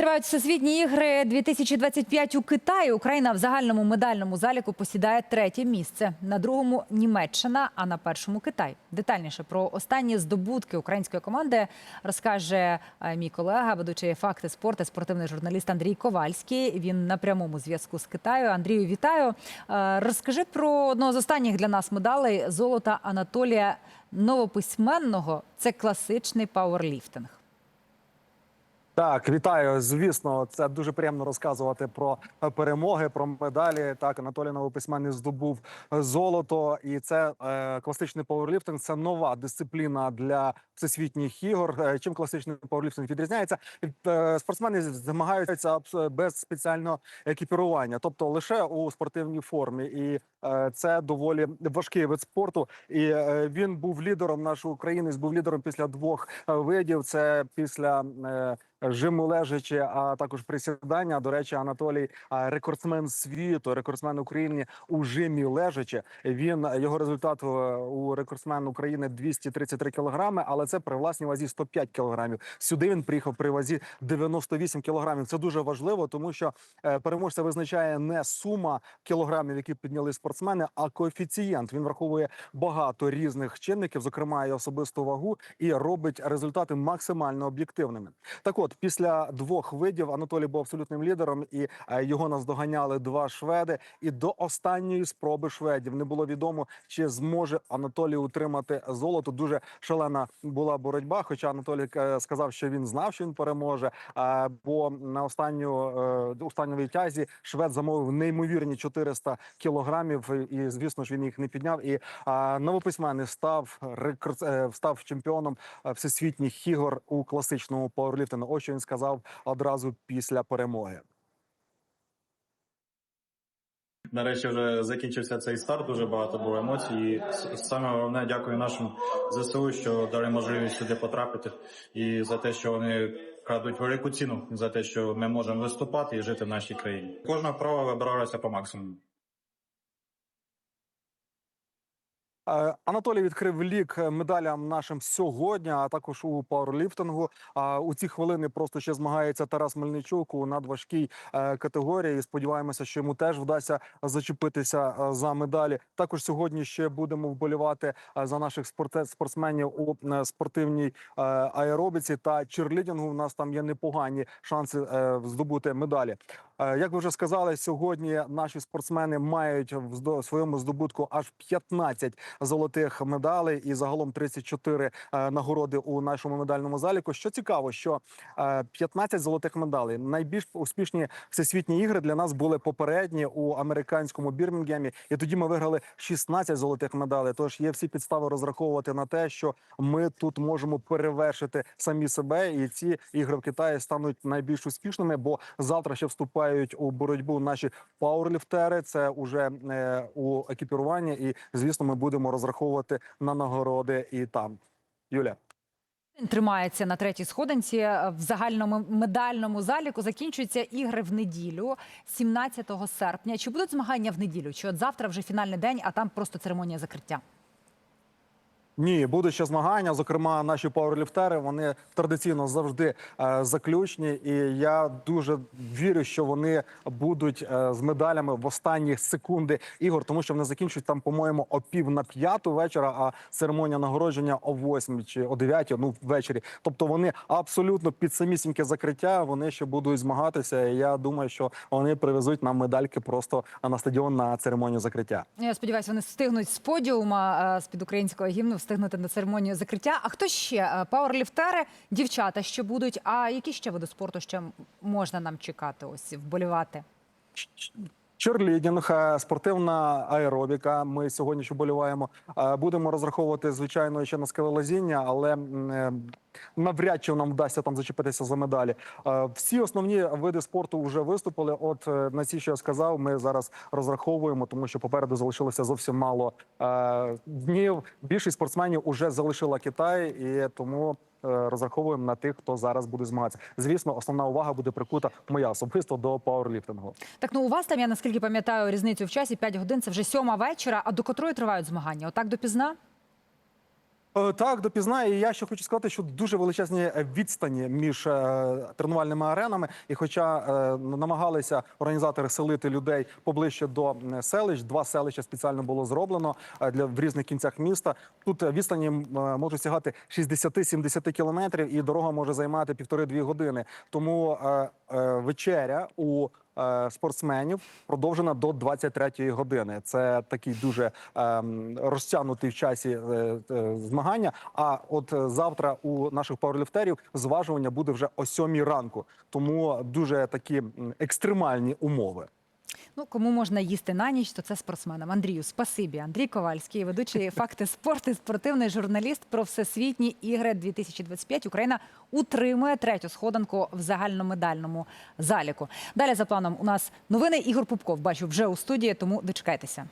Тривають всесвітні ігри 2025 у Китаї. Україна в загальному медальному заліку посідає третє місце. На другому Німеччина, а на першому Китай. Детальніше про останні здобутки української команди розкаже е, мій колега, ведучий факти спорту, спортивний журналіст Андрій Ковальський. Він на прямому зв'язку з Китаю. Андрію, вітаю. Е, Розкажи про одного з останніх для нас медалей золота Анатолія Новописьменного. Це класичний пауерліфтинг. Так, вітаю. Звісно, це дуже приємно розказувати про перемоги, про медалі. Так, Анатолій Новописьменний здобув золото, і це е, класичний пауерліфтинг. Це нова дисципліна для всесвітніх ігор. Е, Чим класичний пауерліфтинг відрізняється? Е, Спортсмени змагаються без спеціального екіпірування, тобто лише у спортивній формі, і е, це доволі важкий вид спорту. І е, він був лідером нашої України. Був лідером після двох е, видів. Це після. е, жиму лежачи, а також присідання. До речі, Анатолій рекордсмен світу, рекордсмен України у жимі лежачи. Він його результат е, у рекордсмен України 233 кілограми, але це при власній вазі 105 кілограмів. Сюди він приїхав при вазі 98 кілограмів. Це дуже важливо, тому що е, переможця визначає не сума кілограмів, які підняли спортсмени, а коефіцієнт. Він враховує багато різних чинників, зокрема і особисту вагу, і робить результати максимально об'єктивними. Так от, після двох видів Анатолій був абсолютним лідером, і е, його наздоганяли два шведи. І до останньої спроби шведів не було відомо, чи зможе Анатолій утримати золото. Дуже шалена була боротьба. Хоча Анатолій е, сказав, що він знав, що він переможе. е, Бо на останню останньому тязі швед замовив неймовірні 400 кілограмів, і звісно ж він їх не підняв. І новописьменний став став чемпіоном всесвітніх ігор у класичному пауерліфтингу. Що він сказав одразу після перемоги. Нарешті вже закінчився цей старт. Дуже багато було емоцій. І саме головне, дякую нашим ЗСУ, що дали можливість сюди потрапити, і за те, що вони крадуть велику ціну за те, що ми можемо виступати і жити в нашій країні. Кожна вправа вибиралася по максимуму. Е, Анатолій відкрив лік медалям нашим сьогодні, а також у пауерліфтингу. А у ці хвилини просто ще змагається Тарас Мельничук у надважкій е, категорії. І Сподіваємося, що йому теж вдасться зачепитися е, за медалі. Також сьогодні ще будемо вболівати е, за наших спортсменів у е, спортивній е, аеробіці та черлідінгу. У нас там є непогані шанси е, здобути медалі. Е, Як ви вже сказали, сьогодні наші спортсмени мають в своєму здобутку аж 15 золотих медалей і загалом 34 е, нагороди у нашому медальному заліку. Що цікаво, що е, 15 золотих медалей. Найбільш успішні всесвітні ігри для нас були попередні у американському Бірмінгемі, і тоді ми виграли 16 золотих медалей. Тож є всі підстави розраховувати на те, що ми тут можемо перевершити самі себе, і ці ігри в Китаї стануть найбільш успішними, бо завтра ще вступають у боротьбу наші пауерліфтери. Це уже е, у екіпіруванні, і звісно, ми будемо розраховувати на нагороди і там. Юля. Тримається на третій сходинці в загальному медальному заліку. Закінчуються ігри в неділю, 17 серпня. Чи будуть змагання в неділю? Чи от завтра вже фінальний день, а там просто церемонія закриття? Ні, будуть ще змагання. Зокрема, наші пауерліфтери вони традиційно завжди е, заключні, і я дуже вірю, що вони будуть е, з медалями в останні секунди ігор, тому що вони закінчують там, по-моєму, о пів на п'яту вечора, а церемонія нагородження о восьмій чи о дев'ятій, ну ввечері. Тобто вони абсолютно під самісіньке закриття. Вони ще будуть змагатися. І я думаю, що вони привезуть нам медальки просто на стадіон на церемонію закриття. Я сподіваюся, вони встигнуть з подіума з під українського гімну встигнути на церемонію закриття. А хто ще Е, пауерліфтери, дівчата, що будуть? А які ще види спорту ще можна нам чекати? Ось вболівати? Черлідінг, е, спортивна аеробіка. Ми сьогодні ще боліваємо. Е, Будемо розраховувати звичайно ще на скелелазіння, але е, навряд чи нам вдасться там зачепитися за медалі. Всі основні види спорту вже виступили. От на ці, що я сказав, ми зараз розраховуємо, тому що попереду залишилося зовсім мало днів. Більшість спортсменів вже залишила Китай, і тому. Е, Розраховуємо на тих, хто зараз буде змагатися. Звісно, основна увага буде прикута моя особисто до пауерліфтингу. Так, ну у вас там я наскільки пам'ятаю різницю в часі 5 годин. Це вже сьома вечора. А до котрої тривають змагання? Отак допізна? Е, Так, допізна. І я ще хочу сказати, що дуже величезні відстані між е, тренувальними аренами. І хоча е, намагалися організатори селити людей поближче до селищ, два селища спеціально було зроблено для в різних кінцях міста. Тут відстані можуть сягати 60-70 кілометрів, і дорога може займати півтори-дві години. Тому вечеря у спортсменів продовжена до 23-ї години. Це такий дуже ем, розтягнутий в часі е, е, змагання. А от е, завтра у наших пауерліфтерів зважування буде вже о 7 ранку. Тому дуже такі екстремальні умови. Ну, кому можна їсти на ніч, то це спортсменам. Андрію, спасибі. Андрій Ковальський, ведучий факти спорту, спортивний журналіст про всесвітні ігри 2025. Україна утримує третю сходинку в загальномедальному заліку. Далі за планом у нас новини Ігор Пупков. Бачу вже у студії, тому дочекайтеся.